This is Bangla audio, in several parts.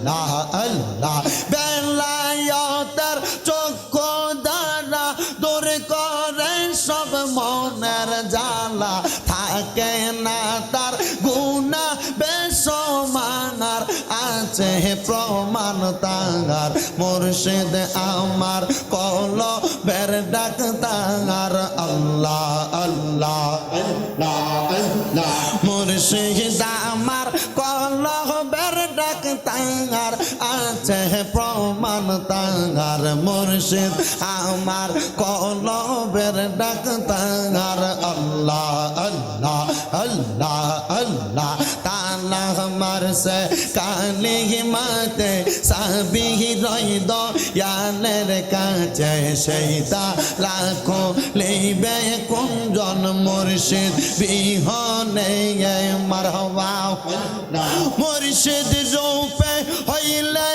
আল্লাহ আল্লাহ বেলায়তের চক্ষু দ্বারা দূর করে সব মনের জ্বালা। থাকে না তার গুণা বেসমানার, আছে প্রমাণ তাঙ্গার মুর্শিদ আমার কল বের ডাক তাঙ্গার আল্লাহ আল্লাহ আল্লাহ আল্লাহ। মুর্শিদ আমার কল আছে প্রমাণ তাঙ্গার মুর্শিদ। আমার কল বের ডাক তাঙ্গার আল্লাহ আল্লাহ আল্লাহ আল্লাহ। তালা মারছে কালি মাতে সাবি রইদ ইয়ানের কাছে সেইটা লাখো লইবে কুঞ্জন মুর্শিদ। বিহনে মারহবা, মুর্শিদ রূপে হইলে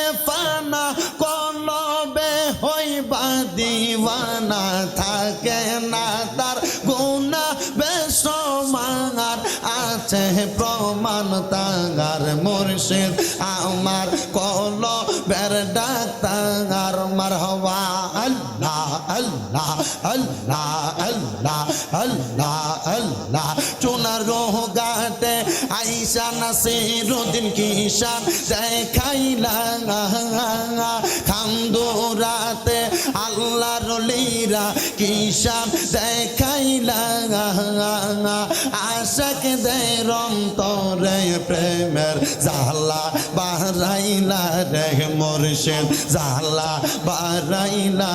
দিওয়ানা থাকে না তার গুণা আছে প্রমাণ তাঙ্গার মুর্শিদ। আমার কল বের ডাক্তার মারহবা। আল্লাহ আল্লাহ আল্লাহ আল্লাহ আল্লাহ আল্লাহ। চুনার রোহ গাটে আইসা নাসিরুদ্দিন কিষান দেখাইলা। খান্দুরাতে আল্লাহ রলিরা কিষান দেখাইলা? আশাক দে রন্তরে প্রেমের জালা বারাইলা রে মুর্শিদ জালা বারাইলা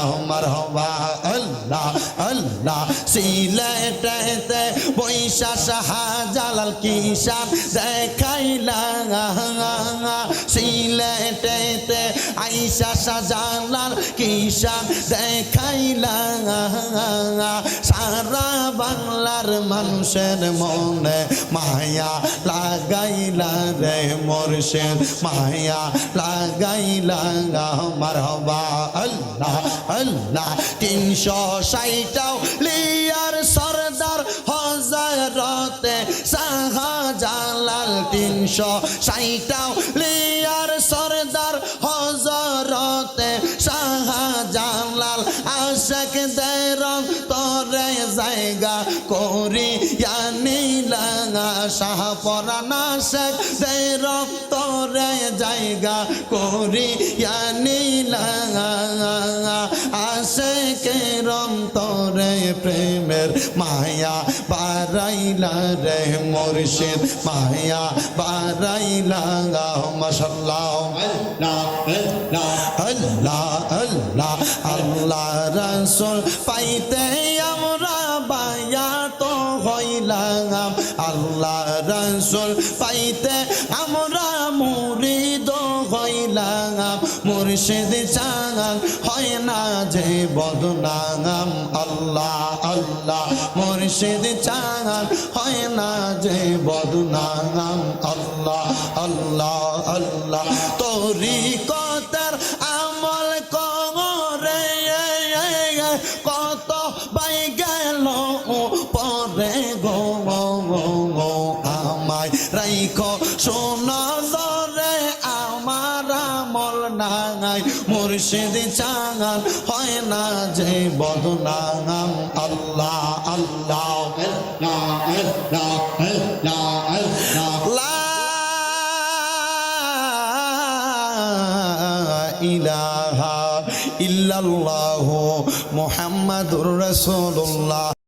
আমার হবা আল্লাহ আল্লাহ। সিলেটেতে বৈশা শাহজালাল কিষান দেখাইলা? সিলেটেতে আইসা শাহজালাল কিষান দেখাইলা সারা বাংলার মানুষের মনে মায়া লাগাইলা রে মোরশেদ, মায়া লাগাইলা আমার হবা আল্লাহ আল্লাহ, তিনশো ষাটটাও লিয়ার সরদার হজারতে শাহজালাল তিনশো ষাটটাও লিয়ার সরদার শাহজালাল আশাক দেরন জায়গা করি শাহ পরানা দের তরে জায়গা করি আসে কে রম প্রেমের মায়া রে মায়া মশাল্লাহ। আল্লাহ আল্লাহ আল্লাহ রসুল পাইতে হইলাম আল্লাহ রসুল পাইতে আমরা মুরিদ হইলাম। মুর্শিদ চাঙাল হয় না যে বদনাম। আল্লাহ আল্লাহ, মুর্শিদ চাঙাল হয় না যে বদনাম। আল্লাহ আল্লাহ আল্লাহ তোরি কতার আমল করে কত বাই নাই মুর্শিদ চাঙাল হয় না যে বদনাম আল্লাহ আল্লাহ ইলাহা ইল্লাল্লাহু মুহাম্মাদুর রাসূলুল্লাহ